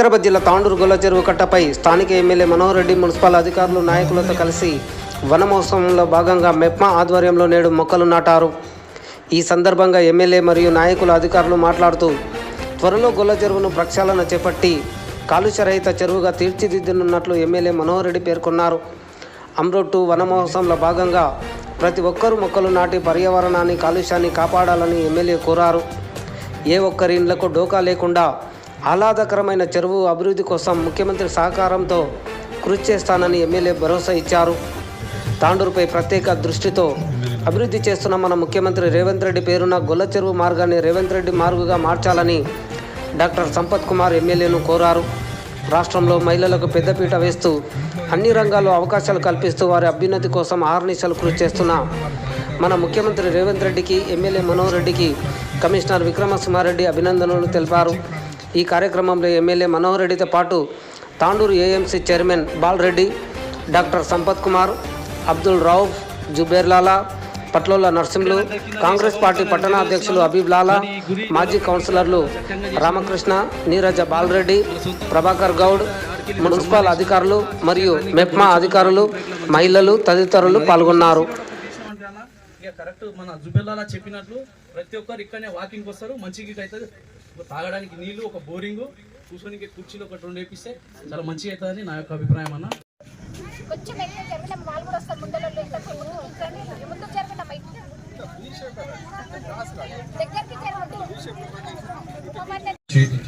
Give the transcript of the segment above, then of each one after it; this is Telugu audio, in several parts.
వికారాబాద్ జిల్లా తాండూరు గొల్ల చెరువు కట్టపై స్థానిక ఎమ్మెల్యే మనోహర్ రెడ్డి మున్సిపల్ అధికారులు నాయకులతో కలిసి వన మహోత్సవంలో భాగంగా మెప్మా ఆధ్వర్యంలో నేడు మొక్కలు నాటారు. ఈ సందర్భంగా ఎమ్మెల్యే మరియు నాయకుల అధికారులు మాట్లాడుతూ త్వరలో గొల్ల చెరువును ప్రక్షాళన చేపట్టి కాలుష్యరహిత చెరువుగా తీర్చిదిద్దనున్నట్లు ఎమ్మెల్యే మనోహర్ రెడ్డి పేర్కొన్నారు. అమ్రోట్టు వన మహోత్సవంలో భాగంగా ప్రతి ఒక్కరూ మొక్కలు నాటి పర్యావరణాన్ని కాలుష్యాన్ని కాపాడాలని ఎమ్మెల్యే కోరారు. ఏ ఒక్కరి ఇండ్లకు డోకా లేకుండా ఆహ్లాదకరమైన చెరువు అభివృద్ధి కోసం ముఖ్యమంత్రి సహకారంతో కృషి చేస్తానని ఎమ్మెల్యే భరోసా ఇచ్చారు. తాండూరుపై ప్రత్యేక దృష్టితో అభివృద్ధి చేస్తున్న మన ముఖ్యమంత్రి రేవంత్ రెడ్డి పేరున గొల్ల చెరువు మార్గాన్ని రేవంత్ రెడ్డి మార్గుగా మార్చాలని డాక్టర్ సంపత్ కుమార్ ఎమ్మెల్యేను కోరారు. రాష్ట్రంలో మహిళలకు పెద్దపీట వేస్తూ అన్ని రంగాల్లో అవకాశాలు కల్పిస్తూ వారి అభ్యున్నతి కోసం ఆహర్నిశలు కృషి చేస్తున్న మన ముఖ్యమంత్రి రేవంత్ రెడ్డికి ఎమ్మెల్యే మనోహర్ రెడ్డికి కమిషనర్ విక్రమసింహారెడ్డి అభినందనలు తెలిపారు. ఈ కార్యక్రమంలో ఎమ్మెల్యే మనోహర్ రెడ్డితో పాటు Tandur AMC chairman Balareddy doctor Sampath Kumar Abdul Rauf Zubair Lala Patlola Narsimhulu Congress party పట్టణ అధ్యక్షులు అబీబ్ లాలా మాజీ కౌన్సిలర్లు రామకృష్ణ నీరజ బాలరెడ్డి ప్రభాకర్ గౌడ్ మున్సిపల్ అధికారులు మరియు మెప్మా అధికారులు మహిళలు తదితరులు పాల్గొన్నారు. కరెక్ట్ మన జుబెల్లాలా చెప్పినట్లు ప్రతి ఒక్కరు ఇక్కడనే వాకింగ్ వస్తారు మంచిగా అవుతుంది. తాగడానికి నీళ్ళు ఒక బోరింగ్ కూర్చొనికి కుర్చీలు ఒకటి రెండు వేపిస్తే చాలా మంచిగా అవుతుందని నా యొక్క అభిప్రాయం అన్న. కొంచెం వాళ్ళు కూడా వస్తారు ముందర ముందు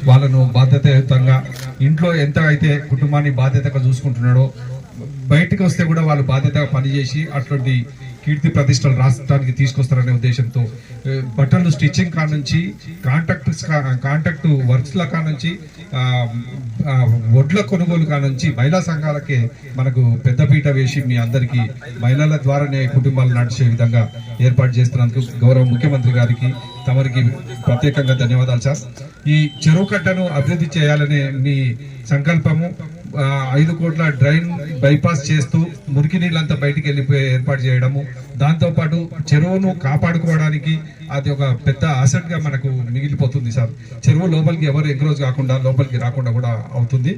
వాళ్ళను బాధ్యతాయుతంగా ఇంట్లో ఎంత అయితే కుటుంబాన్ని బాధ్యతగా చూసుకుంటున్నాడో బయటికి వస్తే కూడా వాళ్ళు బాధ్యతగా పనిచేసి అట్లాంటి కీర్తి ప్రతిష్టలు రాష్ట్రానికి తీసుకొస్తారనే ఉద్దేశంతో బట్టలు స్టిచ్చింగ్ కా నుంచి కాంట్రాక్ట్ కాంట్రాక్ట్ వర్క్స్ కా నుంచి ఒడ్ల కొనుగోలు కానుంచి మహిళా సంఘాలకే మనకు పెద్దపీట వేసి మీ అందరికీ మహిళల ద్వారానే కుటుంబాలు నడిచే విధంగా ఏర్పాటు చేస్తున్నందుకు గౌరవ ముఖ్యమంత్రి గారికి తమరికి ప్రత్యేకంగా ధన్యవాదాలు సార్. ఈ చెరువు కట్టను అభివృద్ధి చేయాలనే మీ సంకల్పము ఐదు కోట్ల డ్రైన్ బైపాస్ చేస్తూ మురికి నీళ్ళంతా బయటికి వెళ్ళిపోయే ఏర్పాటు చేయడము దాంతోపాటు చెరువును కాపాడుకోవడానికి అది ఒక పెద్ద అసెట్గా మనకు మిగిలిపోతుంది సార్. చెరువు లోపలికి ఎవరు ఎంక్రోజ్ కాకుండా లోపలికి రాకుండా కూడా అవుతుంది.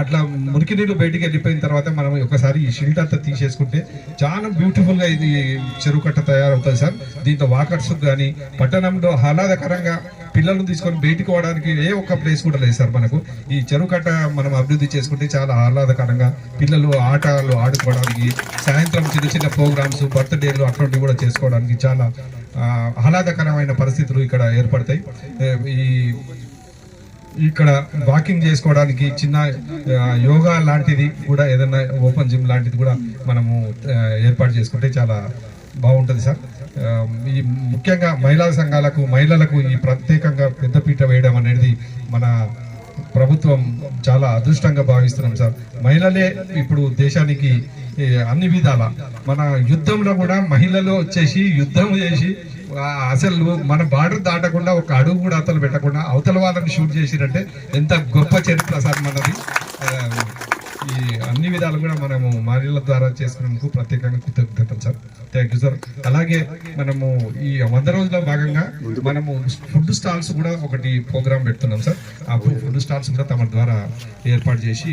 అట్లా మురికి నీళ్ళు బయటికి వెళ్ళిపోయిన తర్వాత మనం ఒకసారి ఈ షిల్ట్ అంతా తీసేసుకుంటే చాలా బ్యూటిఫుల్గా ఇది చెరువు కట్ట తయారవుతుంది సార్. దీంతో వాకర్స్ కానీ పట్టణంలో ఆహ్లాదకరంగా పిల్లలను తీసుకొని బయటికి పోవడానికి ఏ ఒక్క ప్లేస్ కూడా లేదు సార్ మనకు. ఈ చెరువు కట్ట మనం అభివృద్ధి చేసుకుంటే చాలా ఆహ్లాదకరంగా పిల్లలు ఆటలు ఆడుకోవడానికి సాయంత్రం చిన్న చిన్న ప్రోగ్రామ్స్ బర్త్డే బర్త్డేలు అటువంటివి కూడా చేసుకోవడానికి చాలా ఆహ్లాదకరమైన పరిస్థితులు ఇక్కడ ఏర్పడతాయి. ఈ ఇక్కడ వాకింగ్ చేసుకోవడానికి చిన్న యోగా లాంటిది కూడా ఏదైనా ఓపెన్ జిమ్ లాంటిది కూడా మనము ఏర్పాటు చేసుకుంటే చాలా బాగుంటుంది సార్. ఈ ముఖ్యంగా మహిళా సంఘాలకు మహిళలకు ఈ ప్రత్యేకంగా పెద్దపీట వేయడం అనేది మన ప్రభుత్వం చాలా అదృష్టంగా భావిస్తున్నాం సార్. మహిళలే ఇప్పుడు దేశానికి అన్ని విధాల. మన యుద్ధంలో కూడా మహిళలు వచ్చేసి యుద్ధం చేసి అసలు మన బార్డర్ దాటకుండా ఒక అడుగు కూడా అతలు పెట్టకుండా అవతల వాళ్ళని షూట్ చేసిరంటే ఎంత గొప్ప చరిత్ర సార్ మనది. ఈ అన్ని విధాలు కూడా మనము మార్యల ద్వారా చేసుకున్నందుకు ప్రత్యేకంగా కృతజ్ఞతలు సార్. థ్యాంక్ యూ సార్ అలాగే మనము ఈ వంద రోజుల భాగంగా మనము ఫుడ్ స్టాల్స్ కూడా ఒకటి ప్రోగ్రామ్ పెడుతున్నాం సార్. ఆ ఫుడ్ స్టాల్స్ కూడా తమ ద్వారా ఏర్పాటు చేసి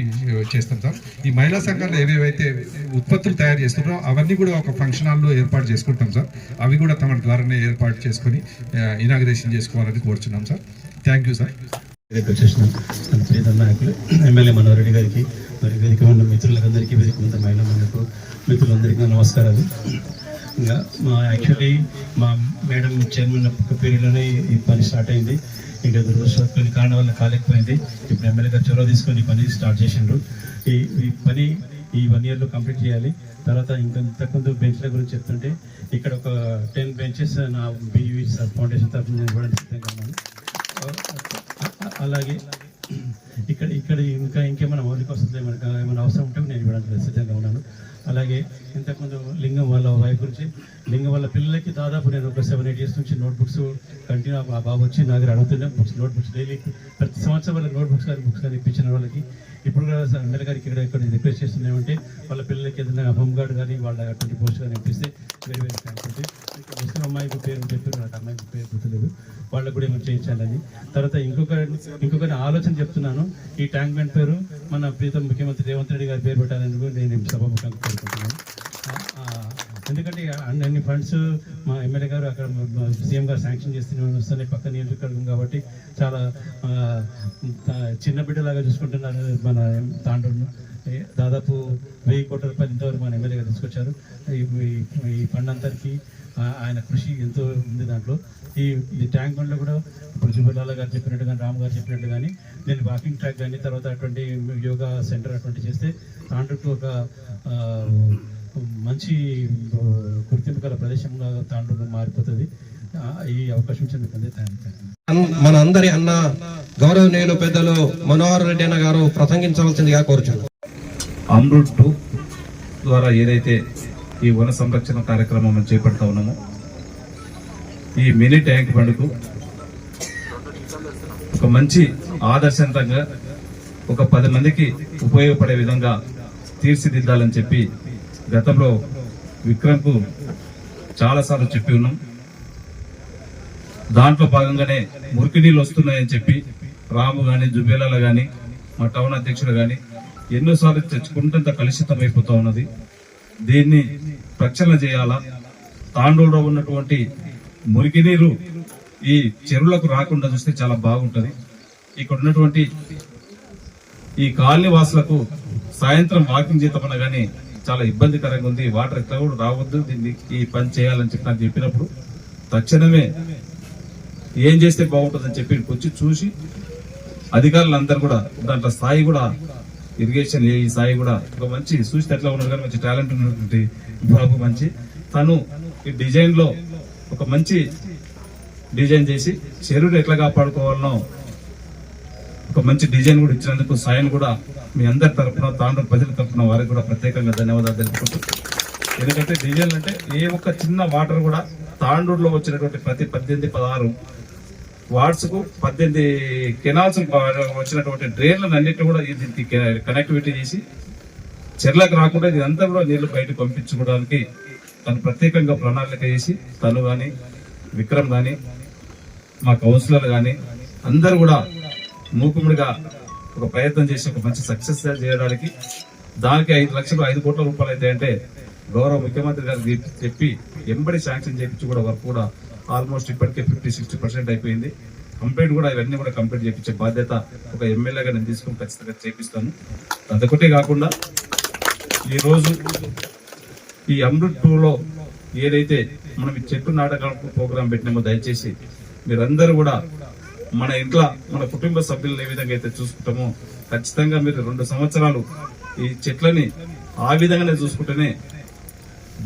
చేస్తాం సార్. ఈ మహిళా సంఘాలు ఏవేవైతే ఉత్పత్తులు తయారు చేస్తున్నారో అవన్నీ కూడా ఒక ఫంక్షన్ హాల్లో ఏర్పాటు చేసుకుంటాం సార్. అవి కూడా తమ ద్వారానే ఏర్పాటు చేసుకొని ఇనాగ్రేషన్ చేసుకోవాలని కోరుచున్నాం సార్. థ్యాంక్ యూ సార్ రేపు నాయకులు ఎమ్మెల్యే మనోహర్ రెడ్డి గారికి మరి వేదిక ఉన్న మిత్రులందరికీ వేదిక ఉన్న మహిళా మండలకు మిత్రులందరికీ నమస్కారాలు. ఇంకా మా యాక్చువల్లీ మా మేడం చైర్మన్ పీరియడ్లోనే ఈ పని స్టార్ట్ అయింది. ఇంకా దురదృష్టం కొన్ని కారణాల వల్ల కాలేకపోయింది. ఇప్పుడు ఎమ్మెల్యే గారు చొరవ తీసుకొని ఈ పని స్టార్ట్ చేసిండ్రు. ఈ ఈ పని ఈ వన్ ఇయర్లో కంప్లీట్ చేయాలి. తర్వాత ఇంకా ఇంతకుముందు బెంచ్ల గురించి చెప్తుంటే ఇక్కడ ఒక టెన్ బెంచెస్ నా బీవీ ఫౌండేషన్ తరఫున నేను ఇవ్వడానికి సిద్ధంగా ఉన్నాను. అలాగే ఇక్కడ ఇక్కడ ఇంకా ఇంకేమైనా మౌలిక వసతులు ఏమైనా ఏమైనా అవసరం ఉంటే నేను ఇవ్వడానికి సిద్ధంగా ఉన్నాను. అలాగే ఇంతకుముందు లింగం వాళ్ళ వైఫ్ గురించి లింగం వాళ్ళ పిల్లలకి దాదాపు నేను ఒక సెవెన్ ఎయిట్ ఇయర్స్ నుంచి నోట్బుక్స్ కంటిన్యూ ఆ బాబు వచ్చి నా దగ్గర అడుగుతున్నా బుక్స్ నోట్బుక్స్ డైలీ ప్రతి సంవత్సరం వాళ్ళ నోట్బుక్స్ కానీ బుక్స్ కానీ ఇప్పించిన వాళ్ళకి. ఇప్పుడు కూడా ఎమ్మెల్యే గారికి ఇక్కడ ఇక్కడ రిక్వెస్ట్ చేస్తున్నామంటే వాళ్ళ పిల్లలకి ఏదైనా హోమ్ గార్డ్ కానీ వాళ్ళ అటువంటి పోస్ట్ కానీ ఇప్పిస్తే వెరీ వెరీ థ్యాంక్స్ అమ్మాయికి పేరు చెప్పారు నాకు అమ్మాయికి పేరు గుర్తులేదు. వాళ్ళకు కూడా ఏమైనా చేయించాలని. తర్వాత ఇంకొక ఇంకొక ఆలోచన చెప్తున్నాను. ఈ ట్యాంక్ బండ్ పేరు మన ప్రీతం ముఖ్యమంత్రి రేవంత్ రెడ్డి గారి పేరు పెట్టాలని కూడా నేను సభాముఖంగా కోరుకుంటున్నాను. ఎందుకంటే అన్ని అన్ని ఫండ్స్ మా ఎమ్మెల్యే గారు అక్కడ సీఎం గారు శాంక్షన్ చేస్తున్న వస్తున్నాయి. పక్క నియోజకవర్గం కాబట్టి చాలా చిన్న బిడ్డలాగా చూసుకుంటున్నారు మన తాండూరును దాదాపు వెయ్యి కోట్ల రూపాయలు ఇంతవరకు మన ఎమ్మెల్యే గారు తీసుకొచ్చారు. ఈ- ఈ- ఫండ్ అంతరికి ఆయన కృషి ఎంతో ఉంది దాంట్లో. ఈ ఈ ట్యాంక్ బండ్లో కూడా ఇప్పుడు జుబెల్లాల గారు చెప్పినట్టు కానీ రామ్ గారు చెప్పినట్టు కానీ నేను వాకింగ్ ట్రాక్ కానీ తర్వాత అటువంటి యోగా సెంటర్ అటువంటి చేస్తే తాండ్రుకు ఒక మంచి గుర్తింపు గల ప్రదేశంగా తాండ్రు మారిపోతుంది. ఈ అవకాశం ఇచ్చినందుకు అందే థ్యాంక్ మన అందరి అన్న గౌరవనీయులు పెద్దలు మనోహర్ రెడ్డి అన్న గారు ప్రసంగించవలసిందిగా కోరుచున్నాను. అమృత్ టూ ద్వారా ఏదైతే ఈ వన సంరక్షణ కార్యక్రమం మనం చేపడతా ఉన్నాము. ఈ మినీ ట్యాంక్ బండ్కు ఒక మంచి ఆదర్శంతంగా ఒక పది మందికి ఉపయోగపడే విధంగా తీర్చిదిద్దాలని చెప్పి గతంలో విక్రమ్కు చాలాసార్లు చెప్పి ఉన్నాం. దాంట్లో భాగంగానే మురికి నీళ్ళు వస్తున్నాయని చెప్పి రాము కానీ జుబేలాల కానీ మా టౌన్ అధ్యక్షుడు కానీ ఎన్నోసార్లు తెచ్చుకుంటంత కలుషితం అయిపోతా ఉన్నది. దీన్ని ప్రక్షాళన చేయాలా? తాండూలో ఉన్నటువంటి మురికి నీరు ఈ చెరువులకు రాకుండా చూస్తే చాలా బాగుంటుంది. ఇక్కడ ఉన్నటువంటి ఈ కాలనీ వాసులకు సాయంత్రం వాకింగ్ చేద్దామన్నా కానీ చాలా ఇబ్బందికరంగా ఉంది. వాటర్ ఎట్లా కూడా రావద్దు. దీన్ని ఈ పని చేయాలని చెప్పి నాకు చెప్పినప్పుడు తక్షణమే ఏం చేస్తే బాగుంటుందని చెప్పి వచ్చి చూసి అధికారులందరూ కూడా దాంట్లో స్థాయి కూడా ఇరిగేషన్ ఏ స్థాయి కూడా ఒక మంచి చూస్తే ఎట్లా ఉన్నారు కానీ మంచి టాలెంట్ ఉన్నటువంటి బాబు మంచి. తను ఈ డిజైన్లో ఒక మంచి డిజైన్ చేసి చెరువులు ఎట్లా కాపాడుకోవాలనో ఒక మంచి డిజైన్ కూడా ఇచ్చినందుకు సాయం కూడా మీ అందరి తరపున తాండ్ర ప్రజల తరపున వారికి కూడా ప్రత్యేకంగా ధన్యవాదాలు తెలుపుకుంటూ ఎందుకంటే డిజైన్ అంటే ఏ ఒక్క చిన్న వాటర్ కూడా తాండూరులో వచ్చినటువంటి ప్రతి పద్దెనిమిది పదహారు వాడ్స్కు పద్దెనిమిది కెనాల్స్ వచ్చినటువంటి డ్రైన్లను అన్నింటినీ కూడా దీనికి కనెక్టివిటీ చేసి చెర్లకు రాకుండా ఇదంతా కూడా నీళ్ళు బయటకు పంపించుకోవడానికి తను ప్రత్యేకంగా ప్రణాళిక చేసి తను కానీ విక్రమ్ కానీ మా కౌన్సిలర్ కానీ అందరూ కూడా మూకుముడిగా ఒక ప్రయత్నం చేసి ఒక మంచి సక్సెస్ చేయడానికి దానికి ఐదు లక్షలు ఐదు కోట్ల రూపాయలు అయితే అంటే గౌరవ ముఖ్యమంత్రి గారికి చెప్పి- చెప్పి ఎంబడి శాంక్షన్ చేయించి కూడా వర్క్ కూడా ఆల్మోస్ట్ ఇప్పటికే ఫిఫ్టీ సిక్స్టీ పర్సెంట్ అయిపోయింది. కంప్లీట్ కూడా ఇవన్నీ కూడా కంప్లీట్ చేయించే బాధ్యత ఒక ఎమ్మెల్యేగా నేను తీసుకుని ఖచ్చితంగా చేపిస్తాను. అదొకటే కాకుండా ఈరోజు ఈ అమృత్ టూలో ఏదైతే మనం ఈ చెట్టు నాటకం ప్రోగ్రాం పెట్టినామో దయచేసి మీరందరూ కూడా మన ఇంట్లో మన కుటుంబ సభ్యులను ఏ విధంగా అయితే చూసుకుంటామో ఖచ్చితంగా మీరు రెండు సంవత్సరాలు ఈ చెట్లని ఆ విధంగానే చూసుకుంటేనే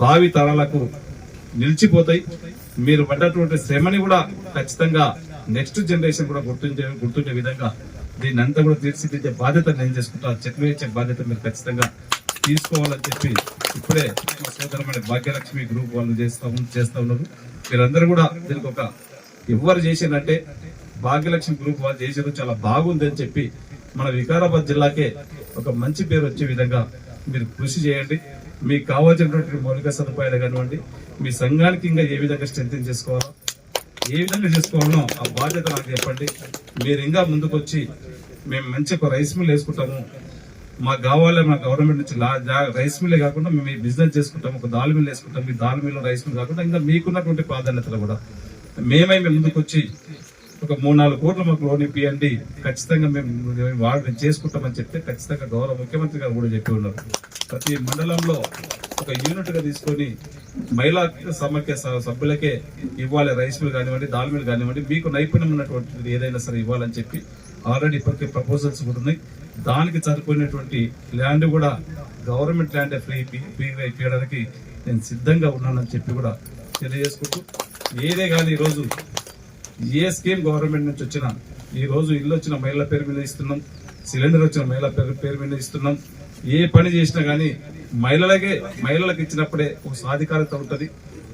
భావి తరాలకు నిలిచిపోతాయి. మీరు పడ్డటువంటి శ్రమని కూడా ఖచ్చితంగా నెక్స్ట్ జనరేషన్ కూడా గుర్తుంచే గుర్తుండే విధంగా దీన్ని అంతా కూడా తీర్చిదిద్దే బాధ్యత నేను చేసుకుంటా. చెట్లు బాధ్యత మీరు ఖచ్చితంగా తీసుకోవాలని చెప్పి ఇప్పుడే మా సోదరమైన భాగ్యలక్ష్మి గ్రూప్ వాళ్ళు చేస్తా ఉన్- చేస్తా ఉన్నారు. మీరందరూ కూడా దీనికి ఒక ఎవరు చేసిందంటే భాగ్యలక్ష్మి గ్రూప్ వాళ్ళు చేసారు చాలా బాగుంది అని చెప్పి మన వికారాబాద్ జిల్లాకే ఒక మంచి పేరు వచ్చే విధంగా మీరు కృషి చేయండి. మీకు కావాల్సినటువంటి మౌలిక సదుపాయాలు కానివ్వండి మీ సంఘానికి ఇంకా ఏ విధంగా స్ట్రెంగ్ చేసుకోవాలో ఏ విధంగా చేసుకోవాలనో ఆ బాధ్యత నాకు చెప్పండి. మీరు ఇంకా ముందుకొచ్చి మేము మంచి ఒక రైస్ మిల్ వేసుకుంటాము. మాకు కావాలి మా గవర్నమెంట్ నుంచి రైస్ మిల్లే కాకుండా మేము బిజినెస్ చేసుకుంటాం ఒక దాల్ మిల్ వేసుకుంటాం మీ దాల్ మిల్ రైస్ మిల్ కాకుండా ఇంకా మీకున్నటువంటి ప్రాధాన్యతలు కూడా. మేమై మేము ముందుకొచ్చి ఒక మూడు నాలుగు కోట్లు మాకు లోన్ ఇప్పియండి. ఖచ్చితంగా మేము వాడు మేము చేసుకుంటామని చెప్తే ఖచ్చితంగా గౌరవ ముఖ్యమంత్రి గారు కూడా చెప్పి ఉన్నారు. ప్రతి మండలంలో ఒక యూనిట్గా తీసుకొని మహిళా సమాఖ్య సభ్యులకే ఇవ్వాలి రైస్ మిల్ కానివ్వండి దాల్ మిల్ కానివ్వండి మీకు నైపుణ్యం ఉన్నటువంటిది ఏదైనా సరే ఇవ్వాలని చెప్పి ఆల్రెడీ ఇప్పటికే ప్రపోజల్స్ కూడా ఉన్నాయి. దానికి సరిపోయినటువంటి ల్యాండ్ కూడా గవర్నమెంట్ ల్యాండ్ ఫ్రీ ఫ్రీగా ఇప్పించడానికి నేను సిద్ధంగా ఉన్నానని చెప్పి కూడా తెలియజేసుకుంటూ ఏదే కానీ ఈరోజు ఏ స్కీమ్ గవర్నమెంట్ నుంచి వచ్చినా ఈరోజు ఇల్లు వచ్చిన మహిళల పేరు మీద ఇస్తున్నాం సిలిండర్ వచ్చిన మహిళల పేరు పేరు మీద ఇస్తున్నాం. ఏ పని చేసినా కానీ మహిళలకే మహిళలకు ఇచ్చినప్పుడే ఒక సాధికారత ఉంటుంది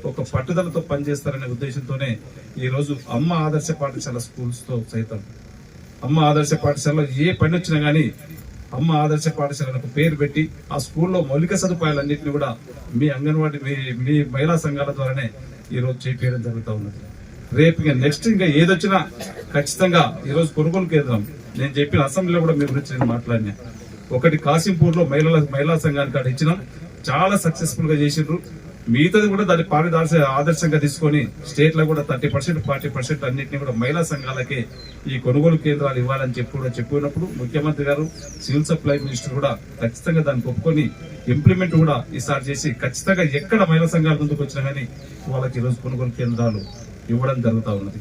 ఒక పట్టుదలతో పనిచేస్తారనే ఉద్దేశంతోనే ఈరోజు అమ్మ ఆదర్శ పాఠశాల స్కూల్స్తో సైతం. అమ్మ ఆదర్శ పాఠశాలలో ఏ పని వచ్చినా కానీ అమ్మ ఆదర్శ పాఠశాలకు పేరు పెట్టి ఆ స్కూల్లో మౌలిక సదుపాయాలన్నింటినీ కూడా మీ అంగన్వాడీ మీ మీ మహిళా సంఘాల ద్వారానే ఈరోజు చేపేయడం జరుగుతూ ఉన్నది. రేపు ఇంకా నెక్స్ట్ ఇంకా ఏదొచ్చినా ఖచ్చితంగా ఈరోజు కొనుగోలు కేంద్రం. నేను చెప్పిన అసెంబ్లీలో కూడా మీ గురించి నేను మాట్లాడినా. ఒకటి కాశీంపూర్లో మహిళల మహిళా సంఘానికి అక్కడ ఇచ్చిన చాలా సక్సెస్ఫుల్గా చేసిండ్రు. మిగతాది కూడా దాన్ని పారిదార్శ ఆదర్శంగా తీసుకొని స్టేట్లో కూడా థర్టీ పర్సెంట్ ఫార్టీ పర్సెంట్ అన్నింటినీ కూడా మహిళా సంఘాలకే ఈ కొనుగోలు కేంద్రాలు ఇవ్వాలని చెప్పి కూడా చెప్పినప్పుడు ముఖ్యమంత్రి గారు సివిల్ సప్లై మినిస్టర్ కూడా ఖచ్చితంగా దాన్ని ఒప్పుకొని ఇంప్లిమెంట్ కూడా ఈసారి చేసి ఖచ్చితంగా ఎక్కడ మహిళా సంఘాల ముందుకు వచ్చినా కానీ వాళ్ళకి ఈరోజు కొనుగోలు కేంద్రాలు ఇవ్వడం జరుగుతూ ఉన్నది.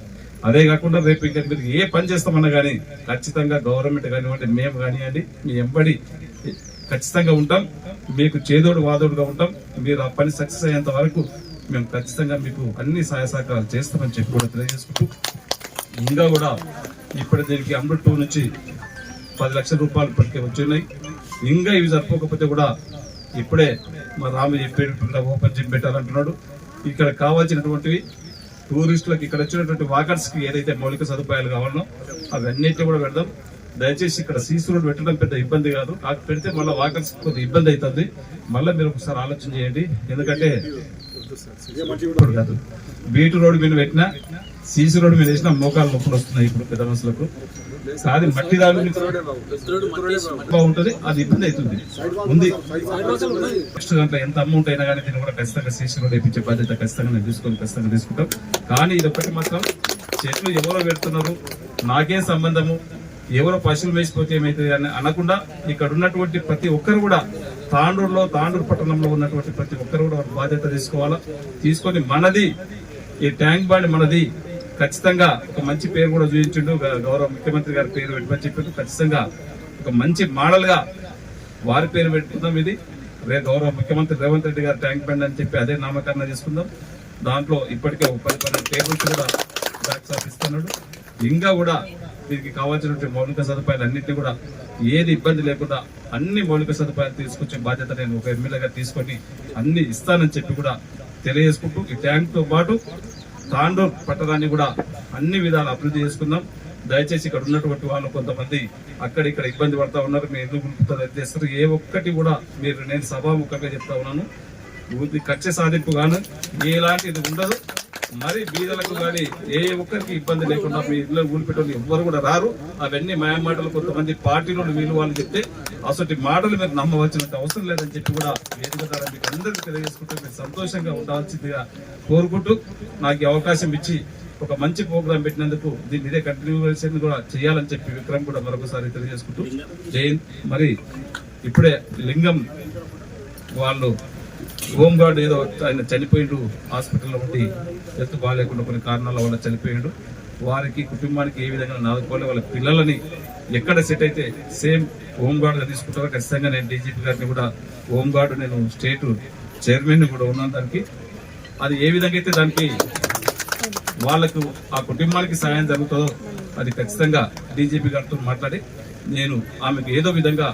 అదే కాకుండా రేపు ఇంకా మీరు ఏ పని చేస్తామన్నా కానీ ఖచ్చితంగా గవర్నమెంట్ కానివ్వండి మేము కానివ్వండి మీ ఎంబడి ఖచ్చితంగా ఉంటాం. మీకు చేదోడు వాదోడుగా ఉంటాం. మీరు ఆ పని సక్సెస్ అయ్యేంత వరకు మేము ఖచ్చితంగా మీకు అన్ని సహాయ సహకారాలు చేస్తామని చెప్పి కూడా తెలియజేసుకుంటూ ఇంకా కూడా ఇప్పుడు దీనికి అమృత్ టూ నుంచి పది లక్షల రూపాయలు ఇప్పటికే వచ్చినాయి. ఇంకా ఇవి సరిపోకపోతే కూడా ఇప్పుడే మా రాము చెప్పేటట్టుగా ఓపెన్ జిమ్ పెట్టాలంటున్నాడు. ఇక్కడ కావాల్సినటువంటివి టూరిస్టులకు ఇక్కడ వచ్చినటువంటి వాకర్స్కి ఏదైతే మౌలిక సదుపాయాలు కావాలనో అవన్నిటిని కూడా పెడదాం. దయచేసి ఇక్కడ సీసీ రోడ్ పెట్టడం పెద్ద ఇబ్బంది కాదు. నాకు పెడితే మళ్ళీ వాకర్స్ కొద్ది ఇబ్బంది అవుతుంది. మళ్ళీ మీరు ఒకసారి ఆలోచన చేయండి. ఎందుకంటే బీటు రోడ్డు మీద పెట్టినా సీసీ రోడ్డు మీద వేసిన మోకాలు నొప్పులు వస్తున్నాయి ఇప్పుడు పెద్ద మనుషులకు. అది మట్టి దాని అది ఇబ్బంది అవుతుంది. ఉంది నెక్స్ట్ దాంట్లో ఎంత అమౌంట్ అయినా కానీ దీన్ని కూడా ఖచ్చితంగా సీసీ రోడ్డు వేయించే బాధ్యత ఖచ్చితంగా నేను తీసుకొని ఖచ్చితంగా తీసుకుంటాం. కానీ ఇది మాత్రం చెట్లు ఎవరో పెడుతున్నారు నాకేం సంబంధము ఎవరో పశువులు వేసిపోతే ఏమైతుంది అని అనకుండా ఇక్కడ ఉన్నటువంటి ప్రతి ఒక్కరు కూడా తాండూరులో తాండూరు పట్టణంలో ఉన్నటువంటి ప్రతి ఒక్కరు కూడా బాధ్యత తీసుకోవాలా? తీసుకొని మనది ఈ ట్యాంక్ బాండ్ మనది ఖచ్చితంగా ఒక మంచి పేరు కూడా చూపించిండు. గౌరవ ముఖ్యమంత్రి గారి పేరు పెట్టమని చెప్పిండు ఖచ్చితంగా ఒక మంచి మోడల్గా వారి పేరు పెట్టుకుందాం ఇది. రే గౌరవ ముఖ్యమంత్రి రేవంత్ రెడ్డి గారు ట్యాంక్ బండ్ అని చెప్పి అదే నామకరణ చేసుకుందాం. దాంట్లో ఇప్పటికే ఒక పది పన్నెండు టేబుల్స్ కూడా బ్యాక్స్ ఆఫ్ ఇస్తున్నాడు. ఇంకా కూడా దీనికి కావాల్సినటువంటి మౌలిక సదుపాయాలు అన్నింటినీ కూడా ఏది ఇబ్బంది లేకుండా అన్ని మౌలిక సదుపాయాలు తీసుకొచ్చే బాధ్యత నేను ఒక ఎమ్మెల్యేగా తీసుకొని అన్ని ఇస్తానని చెప్పి కూడా తెలియజేసుకుంటూ ఈ ట్యాంక్తో పాటు తాండూర్ పట్టణాన్ని కూడా అన్ని విధాలు అభివృద్ధి చేసుకుందాం. దయచేసి ఇక్కడ ఉన్నటువంటి వాళ్ళు కొంతమంది అక్కడ ఇక్కడ ఇబ్బంది పడతా ఉన్నారు. మీరు ఎందుకు గుర్తుతారు చేస్తారు ఏ ఒక్కటి కూడా మీరు నేను సభాముఖంగా చెప్తా ఉన్నాను. ఖర్చు సాధింపు గాను ఎలాంటి ఇది ఉండదు. మరి బీదలకు కానీ ఏ ఒక్కరికి ఇబ్బంది లేకుండా మీ ఇళ్ళలో ఊడిపెట్టని ఎవ్వరు కూడా రారు. అవన్నీ మాయ మాటలు కొంతమంది పార్టీలో వీళ్ళు వాళ్ళు చెప్తే అసలు మాటలు మీరు నమ్మవలసినంత అవసరం లేదని చెప్పి కూడా వేదిక ద్వారా మీకు అందరికీ తెలియజేసుకుంటూ మీరు సంతోషంగా ఉండాల్సిందిగా కోరుకుంటూ నాకు అవకాశం ఇచ్చి ఒక మంచి ప్రోగ్రాం పెట్టినందుకు దీన్ని ఇదే కంటిన్యూషన్ కూడా చేయాలని చెప్పి విక్రమ్ కూడా మరొకసారి తెలియజేసుకుంటూ జైన్ మరి ఇప్పుడే లింగం వాళ్ళు హోమ్ గార్డ్ ఏదో ఆయన చనిపోయాడు హాస్పిటల్లో ఉండి హెల్త్ బాగాలేకుండా కొన్ని కారణాల వల్ల చనిపోయాడు. వారికి కుటుంబానికి ఏ విధంగా నాదుకోవాలి వాళ్ళ పిల్లలని ఎక్కడ సెట్ అయితే సేమ్ హోమ్ గార్డ్గా తీసుకుంటారో ఖచ్చితంగా నేను డీజీపీ గారిని కూడా హోమ్ గార్డు నేను స్టేట్ చైర్మన్ కూడా ఉన్నాను దానికి. అది ఏ విధంగా అయితే దానికి వాళ్ళకు ఆ కుటుంబానికి సహాయం జరుగుతుందో అది ఖచ్చితంగా డీజీపీ గారితో మాట్లాడి నేను ఆమెకు ఏదో విధంగా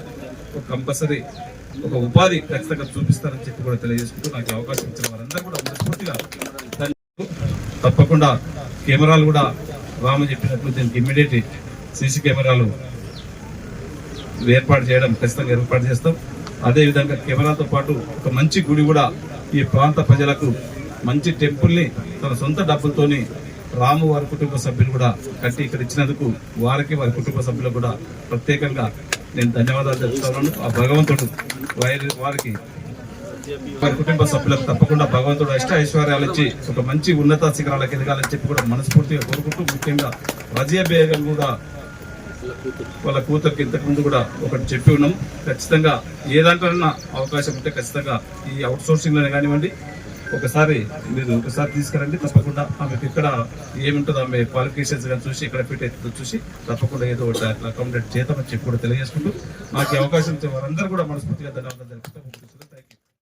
ఒక కంపల్సరీ ఒక ఉపాధి ఖచ్చితంగా చూపిస్తారని చెప్పి కూడా తెలియజేసుకుంటూ నాకు అవకాశం ఇచ్చిన వారందరూ కూడా మనస్ఫూర్తిగా తప్పకుండా కెమెరాలు కూడా రామ చెప్పినట్లు దీనికి ఇమ్మీడియట్ సీసీ కెమెరాలు ఏర్పాటు చేయడం ఖచ్చితంగా ఏర్పాటు చేస్తాం. అదేవిధంగా కెమెరాతో పాటు ఒక మంచి గుడి కూడా ఈ ప్రాంత ప్రజలకు మంచి టెంపుల్ని తన సొంత డబ్బులతోని రాము వారి కుటుంబ సభ్యులు కూడా కట్టి ఇక్కడ ఇచ్చినందుకు వారికి వారి కుటుంబ సభ్యులకు కూడా ప్రత్యేకంగా నేను ధన్యవాదాలు చెప్తున్నాను ఆ భగవంతుడు వారి వారికి వారి కుటుంబ సభ్యులకు తప్పకుండా భగవంతుడు అష్ట ఐశ్వర్యాలు ఇచ్చి ఒక మంచి ఉన్నత శిఖరాలకు ఎదగాలని చెప్పి కూడా మనస్ఫూర్తిగా కోరుకుంటూ ముఖ్యంగా రజియా బేగం కూడా వాళ్ళ కూతురికి ఇంతకుముందు కూడా ఒకటి చెప్పి ఉన్నాం. ఖచ్చితంగా ఏ దాంట్లోనైనా అవకాశం ఉంటే ఖచ్చితంగా ఈ అవుట్ సోర్సింగ్లోనే కానివ్వండి ఒకసారి మీరు ఒకసారి తీసుకురండి. తప్పకుండా ఆమెకు ఇక్కడ ఏముంటుందో ఆమె క్వాలిఫికేషన్స్ కానీ చూసి ఇక్కడ ఫిట్ అవుతుందో చూసి తప్పకుండా ఏదో ఒకటి అట్లా అకామిడేట్ చేద్దామని చెప్పి కూడా తెలియజేసుకుంటూ నాకు అవకాశం ఇచ్చే వారందరూ కూడా మనస్ఫూర్తిగా ధన్యవాదాలు